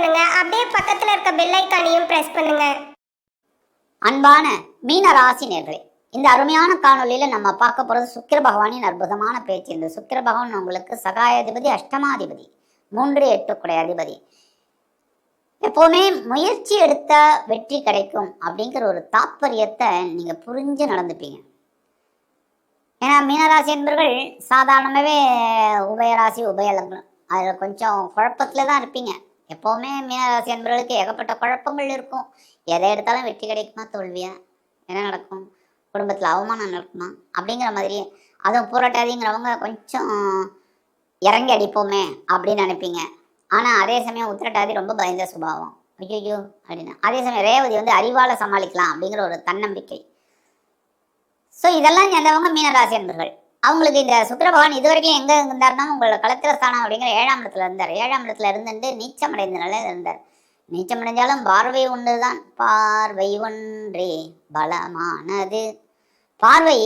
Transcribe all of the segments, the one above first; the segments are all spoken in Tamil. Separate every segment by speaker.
Speaker 1: பண்ணுங்க. அப்படியே பக்கத்துல இருக்க பெல் ஐக்கானையும் பிரஸ் பண்ணுங்க.
Speaker 2: அன்பான மீன ராசி நேர்களே இந்த அருமையான காணொலியில நம்ம பார்க்க போறது சுக்கிர பகவானின் அற்புதமான பேச்சு. இந்த சுக்கிர பகவான் உங்களுக்கு சகாயாதிபதி அஷ்டமாதிபதி மூன்று எட்டுக்குடைய அதிபதி. எப்போவுமே முயற்சி எடுத்த வெற்றி கிடைக்கும் அப்படிங்கிற ஒரு தாத்பரியத்தை நீங்க புரிஞ்சு நடந்துப்பீங்க. ஏன்னா மீனராசி என்பவர்கள் சாதாரணமாகவே உபயராசி உபயலங்கள் அதில் கொஞ்சம் குழப்பத்தில் தான் இருப்பீங்க. எப்போவுமே மீனராசி என்பவர்களுக்கு ஏகப்பட்ட குழப்பங்கள் இருக்கும். எதை எடுத்தாலும் வெற்றி கிடைக்குமா தோல்வியா? என்ன நடக்கும்? குடும்பத்தில் அவமானம் நடக்குமா? அப்படிங்கிற மாதிரி அதுவும் போராட்டாதிங்கிறவங்க கொஞ்சம் இறங்கி அடிப்போமே அப்படின்னு நினைப்பீங்க. ஆனால் அதே சமயம் உத்திரட்டாதி ரொம்ப பயந்த சுபாவம். ஐயோ அப்படின்னு. அதே சமயம் ரேவதி வந்து அறிவால் சமாளிக்கலாம் அப்படிங்கிற ஒரு தன்னம்பிக்கை. ஸோ இதெல்லாம் சேர்ந்தவங்க மீனராசி என்பர்கள் அவங்களுக்கு இந்த சுக்கிர பகவான் இது வரைக்கும் எங்கே இருந்தாருன்னா உங்களோட கலத்திர ஸ்தானம் அப்படிங்கிற ஏழாம் இடத்துல இருந்தார். ஏழாம் இடத்துல இருந்துட்டு நீச்சம் அடைந்த நிலையில் இருந்தார். நீச்சம் அடைஞ்சாலும் பார்வை ஒன்று தான் பார்வை ஒன்றே பலமானது. பார்வை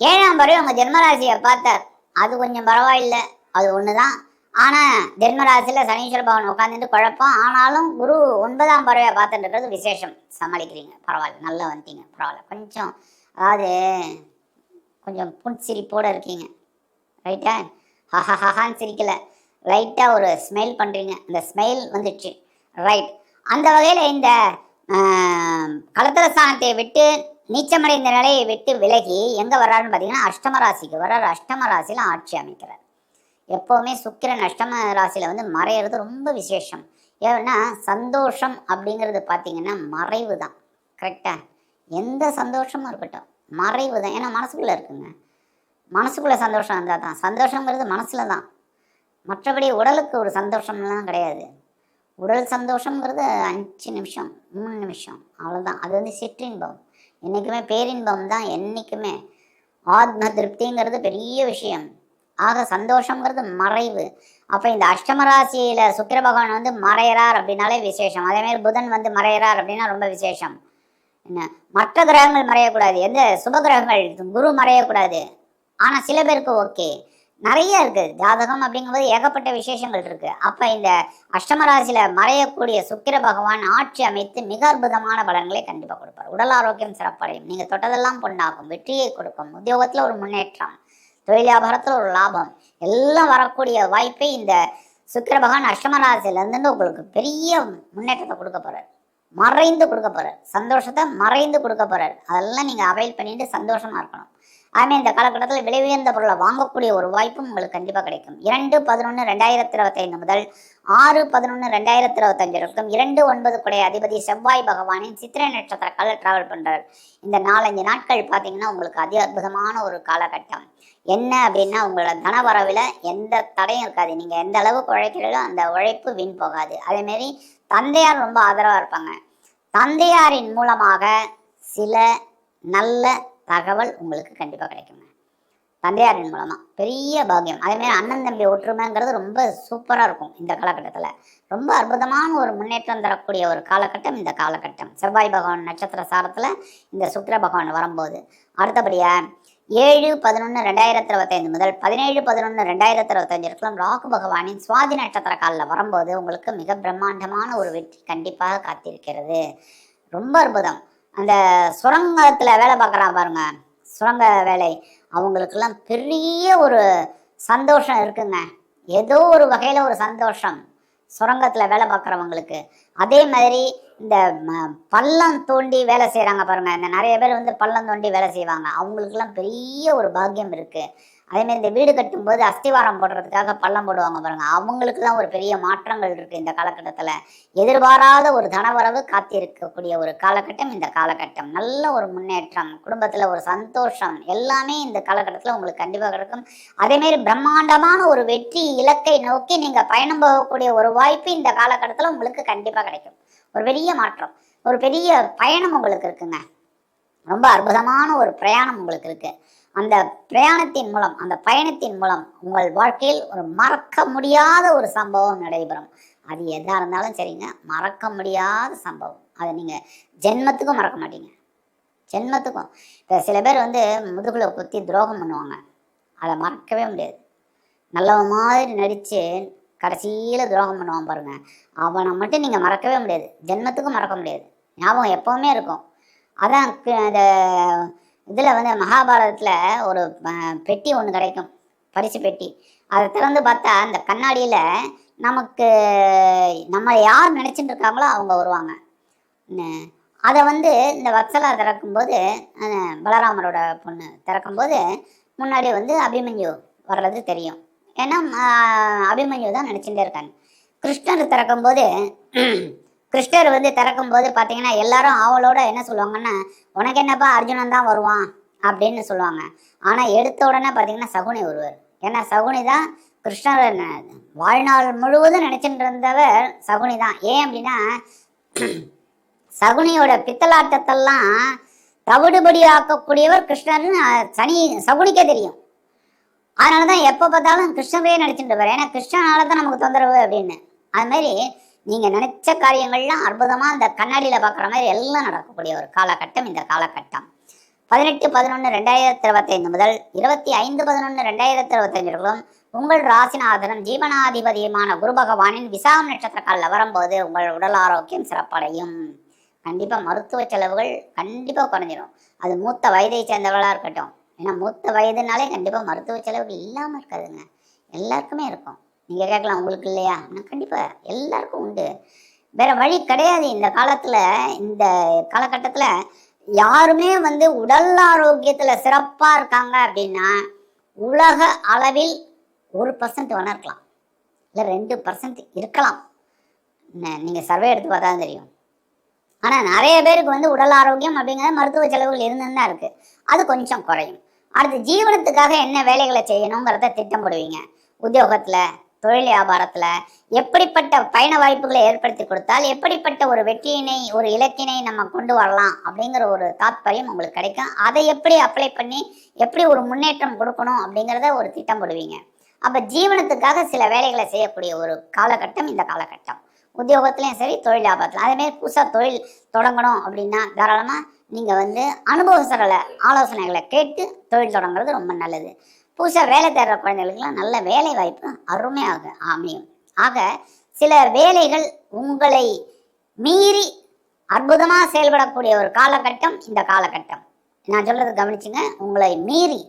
Speaker 2: ஏழாம் பறவை அவங்க ஜென்மராசியை பார்த்தார். அது கொஞ்சம் பரவாயில்லை. அது ஒன்று தான் ஆனால் ஜென்மராசியில் சனீஸ்வர பவன் உட்காந்துட்டு குழப்பம். ஆனாலும் குரு ஒன்பதாம் பறவையை பார்த்துன்றது விசேஷம். சமாளிக்கிறீங்க. பரவாயில்ல. நல்லா வந்துட்டீங்க. பரவாயில்ல. கொஞ்சம் அதாவது கொஞ்சம் புன்சிரிப்போடு இருக்கீங்க. ரைட்டா ஹஹஹான்னு சிரிக்கல. லைட்டாக ஒரு ஸ்மைல் பண்ணுறீங்க அந்த ஸ்மைல் வந்துடுச்சு ரைட் அந்த வகையில் இந்த கலத்தர ஸ்தானத்தை விட்டு நீச்சமடைந்த நிலையை விட்டு விலகி எங்கே வர்றாருன்னு பார்த்தீங்கன்னா அஷ்டம ராசிக்கு வர்றாரு. அஷ்டம ராசியில் ஆட்சி அமைக்கிறார். எப்போவுமே சுக்கிரன் அஷ்டம ராசியில் வந்து மறையிறது ரொம்ப விசேஷம். ஏன்னா சந்தோஷம் அப்படிங்கிறது பார்த்தீங்கன்னா மறைவு தான் கரெக்டாக எந்த சந்தோஷமும் இருக்கட்டும். மறைவு தான் ஏன்னா மனசுக்குள்ளே இருக்குங்க. மனசுக்குள்ளே சந்தோஷம் இருந்தால் தான் சந்தோஷங்கிறது மனசில் தான். மற்றபடி உடலுக்கு ஒரு சந்தோஷம்லாம் கிடையாது. உடல் சந்தோஷங்கிறது அஞ்சு நிமிஷம் மூணு நிமிஷம். அவ்வளோதான் அது வந்து சிற்றின்பம். என்றைக்குமே பேரின்பம் தான் என்றைக்குமே ஆத்ம திருப்திங்கிறது பெரிய விஷயம். ஆக சந்தோஷங்கிறது மறைவு. அப்போ இந்த அஷ்டமராசியில் சுக்கிர பகவான் வந்து மறையிறார் அப்படின்னாலே விசேஷம். அதேமாதிரி புதன் வந்து மறையிறார் அப்படின்னா ரொம்ப விசேஷம். என்ன? மற்ற கிரகங்கள் மறையக்கூடாது. எந்த சுப கிரகங்கள்? குரு மறையக்கூடாது. ஆனால் சில பேருக்கு ஓகே. நிறைய இருக்குது ஜாதகம் அப்படிங்கும்போது ஏகப்பட்ட விசேஷங்கள் இருக்கு. அப்போ இந்த அஷ்டமராசியில் மறையக்கூடிய சுக்கிர பகவான் ஆட்சி அமைத்து மிக அற்புதமான பலன்களை கண்டிப்பாக கொடுப்பார். உடல் ஆரோக்கியம் சிறப்படையும். நீங்கள் தொட்டதெல்லாம் பொண்ணாகும் வெற்றியை கொடுக்கும். உத்தியோகத்தில் ஒரு முன்னேற்றம். தொழில் வியாபாரத்தில் ஒரு லாபம். எல்லாம் வரக்கூடிய வாய்ப்பை இந்த சுக்கிர பகவான் அஷ்டமராசியிலேருந்து உங்களுக்கு பெரிய முன்னேற்றத்தை கொடுக்க போகிறார் மறைந்து கொடுக்க போறார். சந்தோஷத்தை மறைந்து கொடுக்க போறார். அதெல்லாம் நீங்கள் அவைல் பண்ணிட்டு சந்தோஷமா இருக்கணும். ஆமே இந்த காலகட்டத்தில் விலை உயர்ந்த பொருளை வாங்கக்கூடிய ஒரு வாய்ப்பும் உங்களுக்கு கண்டிப்பாக கிடைக்கும். இரண்டு பதினொன்று ரெண்டாயிரத்தி இருபத்தைந்து முதல் ஆறு பதினொன்று ரெண்டாயிரத்தி இருபத்தஞ்சு இருக்கும் இரண்டு ஒன்பது குடைய அதிபதி செவ்வாய் பகவானின் சித்திரை நட்சத்திர கால டிராவல் பண்ணுறார் இந்த நாலஞ்சு நாட்கள் பார்த்தீங்கன்னா உங்களுக்கு அதி அற்புதமான ஒரு காலகட்டம். என்ன அப்படின்னா உங்களோட தனவரவில் எந்த தடையும் இருக்காது. நீங்கள் எந்த அளவுக்கு உழைக்கிறீங்களோ அந்த உழைப்பு வீண் போகாது. அதேமாரி தந்தையார் ரொம்ப ஆதரவாக இருப்பாங்க. தந்தையாரின் மூலமாக சில நல்ல தகவல் உங்களுக்கு கண்டிப்பாக கிடைக்குங்க. தந்தையாரின் மூலமாக பெரிய பாக்கியம். அதேமாதிரி அண்ணன் தம்பி ஒற்றுமைங்கிறது ரொம்ப சூப்பராக இருக்கும் இந்த காலகட்டத்தில். ரொம்ப அற்புதமான ஒரு முன்னேற்றம் தரக்கூடிய ஒரு காலகட்டம் இந்த காலகட்டம். செவ்வாய் பகவான் நட்சத்திர சாரத்தில் இந்த சுக்கர பகவான் வரும்போது. அடுத்தபடியாக ஏழு பதினொன்று ரெண்டாயிரத்தி இருபத்தைந்து முதல் பதினேழு பதினொன்று ரெண்டாயிரத்தி இருபத்தஞ்சு இருக்கலாம் ராகு பகவானின் சுவாதி நட்சத்திர காலில் வரும்போது உங்களுக்கு மிக பிரம்மாண்டமான ஒரு வெற்றி கண்டிப்பாக காத்திருக்கிறது. ரொம்ப அற்புதம். அந்த சுரங்கத்தில் வேலை பார்க்குறான் பாருங்க. சுரங்க வேலை. அவங்களுக்கெல்லாம் பெரிய ஒரு சந்தோஷம் இருக்குங்க. ஏதோ ஒரு வகையில் ஒரு சந்தோஷம். சுரங்கத்தில் வேலை பார்க்குறவங்களுக்கு. அதே மாதிரி இந்த ம- பள்ளம் தோண்டி வேலை செய்கிறாங்க பாருங்கள் இந்த நிறைய பேர் வந்து பள்ளம் தோண்டி வேலை செய்வாங்க. அவங்களுக்கெல்லாம் பெரிய ஒரு பாக்கியம் இருக்குது அதேமாரி இந்த வீடு கட்டும்போது அஸ்திவாரம் போடுறதுக்காக பள்ளம் போடுவாங்க பாருங்க. அவங்களுக்குலாம் ஒரு பெரிய மாற்றங்கள் இருக்குது இந்த காலகட்டத்தில். எதிர்பாராத ஒரு தனவரவு காத்திருக்கக்கூடிய ஒரு காலகட்டம் இந்த காலகட்டம். நல்ல ஒரு முன்னேற்றம் குடும்பத்தில் ஒரு சந்தோஷம் எல்லாமே இந்த காலகட்டத்தில் உங்களுக்கு கண்டிப்பாக கிடைக்கும் அதேமாரி பிரம்மாண்டமான ஒரு வெற்றி இலக்கை நோக்கி நீங்கள் பயணம் போகக்கூடிய ஒரு வாய்ப்பு இந்த காலகட்டத்தில் உங்களுக்கு கண்டிப்பாக கிடைக்கும். ஒரு பெரிய மாற்றம். ஒரு பெரிய பயணம் உங்களுக்கு இருக்குங்க. ரொம்ப அற்புதமான ஒரு பிரயாணம் உங்களுக்கு இருக்கு. அந்த பிரயாணத்தின் மூலம் அந்த பயணத்தின் மூலம் உங்கள் வாழ்க்கையில் ஒரு மறக்க முடியாத ஒரு சம்பவம் நடைபெறும். அது எதாக இருந்தாலும் சரிங்க. மறக்க முடியாத சம்பவம். அதை நீங்கள் ஜென்மத்துக்கும் மறக்க மாட்டீங்க. ஜென்மத்துக்கும். இப்போ சில பேர் வந்து முதுகில் குத்தி துரோகம் பண்ணுவாங்க. அதை மறக்கவே முடியாது. நல்லவ மாதிரி நடித்து கடைசியில் துரோகம் பண்ணுவான் பாருங்க. அவனை மட்டும் நீங்கள் மறக்கவே முடியாது. ஜென்மத்துக்கும் மறக்க முடியாது. ஞாபகம் எப்போவுமே இருக்கும். அதான் இந்த இதில் வந்து மகாபாரதத்தில் ஒரு பெட்டி ஒன்று கிடைக்கும். பரிசு பெட்டி. அதை திறந்து பார்த்தா அந்த கண்ணாடியில் நமக்கு நம்ம யார் நினச்சிட்டு இருக்காங்களோ அவங்க வருவாங்க. அதை வந்து இந்த வத்சலா திறக்கும்போது பலராமரோட பொண்ணு திறக்கும்போது முன்னாடி வந்து அபிமன்யு வர்றது தெரியும். ஏன்னா அபிமன்யு தான் நினச்சிட்டே இருக்காங்க. கிருஷ்ணர் திறக்கும்போது கிருஷ்ணர் வந்து திறக்கும்போது பார்த்தீங்கன்னா எல்லாரும் அவளோட என்ன சொல்லுவாங்கன்னா உனக்கு என்னப்பா அர்ஜுனன் தான் வருவான்? அப்படின்னு சொல்லுவாங்க. ஆனால் எடுத்த உடனே பார்த்தீங்கன்னா சகுனி ஒருவர் ஏன்னா சகுனி தான் கிருஷ்ணர் வாழ்நாள் முழுவதும் நினச்சிட்டு இருந்தவர் சகுனி தான். ஏன் அப்படின்னா சகுனியோட பித்தலாட்டத்தெல்லாம் தவிடுபடி ஆக்கக்கூடியவர் கிருஷ்ணர்னு சனி சகுனிக்கே தெரியும். அதனால தான் எப்போ பார்த்தாலும் கிருஷ்ணவே நடிச்சுட்டு இருப்பார். ஏன்னா கிருஷ்ணனால தான் நமக்கு தொந்தரவு அப்படின்னு. அது மாதிரி நீங்கள் நினைச்ச காரியங்கள்லாம் அற்புதமாக இந்த கண்ணாடியில் பார்க்குற மாதிரி எல்லாம் நடக்கக்கூடிய ஒரு காலகட்டம் இந்த காலகட்டம். பதினெட்டு பதினொன்று ரெண்டாயிரத்தி இருபத்தைந்து முதல் இருபத்தி ஐந்து பதினொன்று ரெண்டாயிரத்தி இருபத்தஞ்சுகளும் உங்கள் ராசிநாதனும் ஜீவனாதிபதியுமான குரு பகவானின் விசாகம் நட்சத்திரக்காலில் வரும்போது உங்கள் உடல் ஆரோக்கியம் சிறப்படையும். கண்டிப்பாக மருத்துவ செலவுகள் கண்டிப்பாக குறைஞ்சிரும். அது மூத்த வயதை சேர்ந்தவளாக இருக்கட்டும். ஏன்னா மூத்த வயதுனாலே கண்டிப்பாக மருத்துவ செலவுகள் இல்லாமல் இருக்காதுங்க. எல்லாருக்குமே இருக்கும். நீங்கள் கேட்கலாம் உங்களுக்கு இல்லையா? நான் கண்டிப்பாக எல்லாருக்கும் உண்டு. வேற வழி கிடையாது இந்த காலத்தில் இந்த காலகட்டத்தில் யாருமே வந்து உடல் ஆரோக்கியத்தில் சிறப்பாக இருக்காங்க அப்படின்னா உலக அளவில் ஒரு பர்சன்ட் வேணா இருக்கலாம் இல்லை ரெண்டு பர்சன்ட் இருக்கலாம். நீங்கள் சர்வே எடுத்து பார்த்தா தெரியும். ஆனால் நிறைய பேருக்கு வந்து உடல் ஆரோக்கியம் அப்படிங்கிறது மருத்துவ செலவுகள் இருந்துன்னு தான் இருக்குது அது கொஞ்சம் குறையும். அடுத்து ஜீவனத்துக்காக என்ன வேலைகளை செய்யணுங்கிறத திட்டம் போடுவீங்க உத்தியோகத்தில் தொழில் வியாபாரத்தில் எப்படிப்பட்ட பயண வாய்ப்புகளை ஏற்படுத்தி கொடுத்தால் எப்படிப்பட்ட ஒரு வெற்றியினை ஒரு இலக்கினை நம்ம கொண்டு வரலாம் அப்படிங்கிற ஒரு தாத்பரியம் உங்களுக்கு கிடைக்கும். அதை எப்படி அப்ளை பண்ணி எப்படி ஒரு முன்னேற்றம் கொடுக்கணும் அப்படிங்கிறத ஒரு திட்டம் போடுவீங்க அப்போ ஜீவனத்துக்காக சில வேலைகளை செய்யக்கூடிய ஒரு காலகட்டம் இந்த காலகட்டம். உத்தியோகத்துலேயும் சரி தொழில் வியாபாரத்தில் அதேமாரி புதுசாக தொழில் தொடங்கணும் அப்படின்னா தாராளமாக நீங்கள் வந்து அனுபவசரல ஆலோசனைகளை கேட்டு தொழில் தொடங்குறது ரொம்ப நல்லது. புதுசாக வேலை தேடுற குழந்தைகளுக்கெல்லாம் நல்ல வேலை வாய்ப்பு அருமையாக அமையும். ஆக சில வேலைகள் உங்களை மீறி அற்புதமாக செயல்படக்கூடிய ஒரு காலகட்டம் இந்த காலகட்டம். நான் சொல்கிறது கவனிச்சுங்க. உங்களை மீறி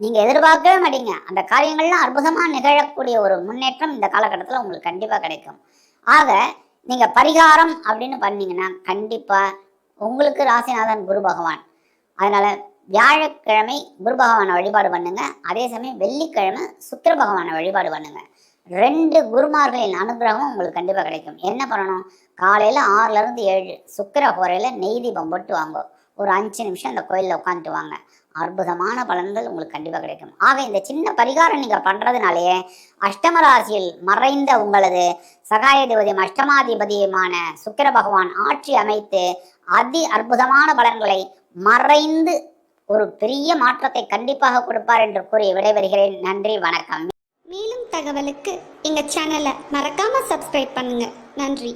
Speaker 2: நீங்கள் எதிர்பார்க்கவே மாட்டீங்க. அந்த காரியங்கள்லாம் அற்புதமாக நிகழக்கூடிய ஒரு முன்னேற்றம் இந்த காலகட்டத்தில் உங்களுக்கு கண்டிப்பாக கிடைக்கும். ஆக நீங்க பரிகாரம் அப்படின்னு பண்ணீங்கன்னா கண்டிப்பா உங்களுக்கு ராசிநாதன் குரு பகவான். அதனால வியாழக்கிழமை குரு பகவானை வழிபாடு பண்ணுங்க. அதே சமயம் வெள்ளிக்கிழமை சுக்கிர பகவானை வழிபாடு பண்ணுங்க. ரெண்டு குருமார்களின் அனுகிரகம் உங்களுக்கு கண்டிப்பாக கிடைக்கும். என்ன பண்ணணும்? காலையில் ஆறுலேருந்து ஏழு. சுக்கர ஹோரையில் நெய் தீபம் போட்டு வாங்க. ஒரு அஞ்சு நிமிஷம் அந்த கோயிலில் உட்காந்துட்டு வாங்க. அற்புதமான பலன்கள் உங்களுக்கு கண்டிப்பாக கிடைக்கும். ஆக இந்த சின்ன பரிகாரம் நீங்கள் பண்ணுறதுனாலேயே அஷ்டம ராசியில் மறைந்த உங்களது சகாயதிபதியும் அஷ்டமாதிபதியுமான சுக்கிர பகவான் ஆட்சி அமைத்து அதி அற்புதமான பலன்களை மறைந்து ஒரு பெரிய மாற்றத்தை கண்டிப்பாக கொடுப்பார் என்று கூறி விடைபெறுகிறேன். நன்றி வணக்கம்.
Speaker 1: மேலும் தகவலுக்கு எங்கள் சேனலை மறக்காமல் சப்ஸ்கிரைப் பண்ணுங்கள் நன்றி.